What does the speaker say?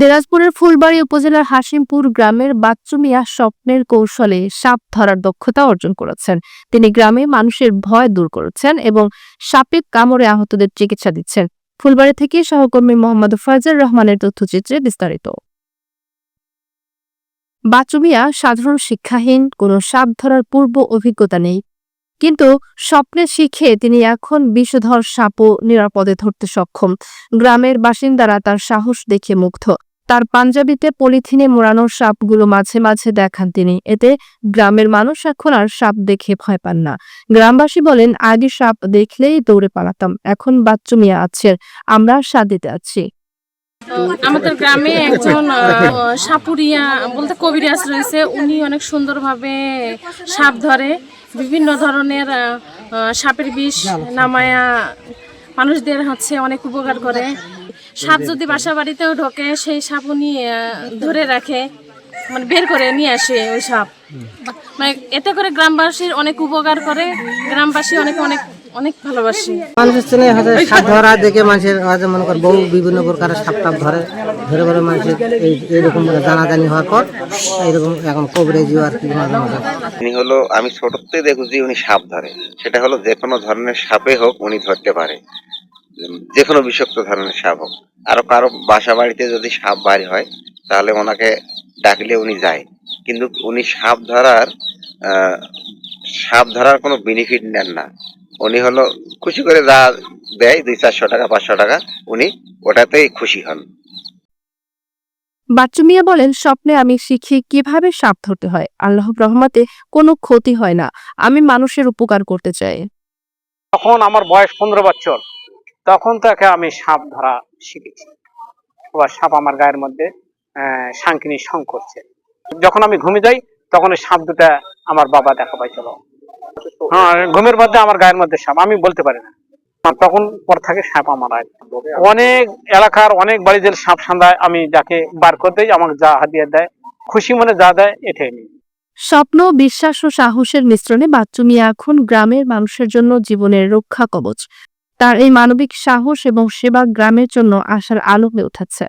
দিনাজপুরের ফুলবাড়ী উপজেলার হাসিমপুর গ্রামের বাচ্চু মিয়া স্বপ্নের কৌশলে সাপ ধরার দক্ষতা অর্জন করেছেন। তিনি গ্রামে মানুষের ভয় দূর করেছেন এবং সাপের কামড়ে আহতদের চিকিৎসা দিচ্ছেন। ফুলবাড়ি থেকে সহকর্মী মোহাম্মদ ফয়জুর রহমানের তথ্যচিত্রে বিস্তারিত। বাচ্চু মিয়া সাধারণ শিক্ষাহীন, কোনো সাপ ধরার পূর্ব অভিজ্ঞতা নেই। কিন্তু স্বপ্নে শিখে তিনি এখন বিষধর সাপও নিরাপদে ধরতে সক্ষম। গ্রামের বাসিন্দারা তার সাহস দেখে মুগ্ধ। তার পাঞ্জাবিতে পলিথিনে মোড়ানো সাপগুলো মাঝে মাঝে দেখান তিনি। এতে গ্রামের মানুষ এখন আর সাপ দেখে ভয় পান না। গ্রামবাসী বলেন, আগে সাপ দেখলেই দৌড়ে পালাতাম, এখন বাচ্চু মিয়া আছে, আমরা সাথ দিতে আছি। আমাদের গ্রামে একজন সাপুরিয়া বলতে কবিরাজ রয়েছে। উনি অনেক সুন্দরভাবে সাপ ধরে, বিভিন্ন ধরনের সাপের বিষ নামায়া মানুষদের হচ্ছে অনেক উপকার করে। সাপ যদি বাসা বাড়িতেও ঢোকে সেই সাপ উনি ধরে রাখে মানে বের করে নিয়ে আসে ওই সাপ। মানে এতে করে গ্রামবাসীর অনেক উপকার করে গ্রামবাসী অনেক অনেক অনেক ভালোবাসে। মানুষের চেনে হয়তো সাপ ধরা দেখে মানুষের হয়তো মনে কর বহু বিভিন্ন প্রকারের সাপ টাপ ধরে ধরে ধরে মানুষের এই এইরকম জানাজানি হওয়ার পর এইরকম এখন আর কি উনি হলো আমি ছোটতে দেখেছি উনি সাপ ধরে। সেটা হলো যে কোনো ধরনের সাপে হোক উনি ধরতে পারে। যে কোনো বিষাক্ত ধরনের সাপ হোক। আরও কারও বাসা বাড়িতে যদি সাপ বাড়ি হয় তাহলে ওনাকে ডাকলে উনি যায়। কিন্তু উনি সাপ ধরার আহ, সাপ ধরার কোনো বেনিফিট নেন না। উনি হলো খুশি করে যা দেয় দুই চারশো টাকা পাঁচশো টাকা উনি ওটাতেই খুশি হন। বাচ্চু মিয়া বলেন স্বপ্নে আমি শিখি কীভাবে সাপ ধরতে হয়। আল্লাহ রহমতে কোনো ক্ষতি হয় না। আমি মানুষের উপকার করতে চাই। তখন আমার বয়স পনেরো বছর। তখন তাকে আমি সাপ ধরা শিখেছি। আবার সাপ আমার গায়ের মধ্যে সাংকিনী সং করছে। যখন আমি ঘুমে যাই, তখন ওই সাপ দুটা আমার বাবা দেখা পাইছিল হ্যাঁ ঘুমের মধ্যে আমার গায়ের মধ্যে সাপ, আমি বলতে পারি না। তখন পর থাকে সাপ আমার অনেক এলাকার অনেক বাড়িদের সাপ সান্দায় আমি যাকে বার করতে আমাকে যা হাতিয়ে দেয়, খুশি মনে যা দেয়, এটাই নিই। স্বপ্ন, বিশ্বাস ও সাহসের মিশ্রণে বাচ্চু মিয়া এখন গ্রামের মানুষের জন্য জীবনের রক্ষা কবচ। তার এই মানবিক সাহস এবং সেবা গ্রামের জন্য আশার আলো হয়ে উঠেছে।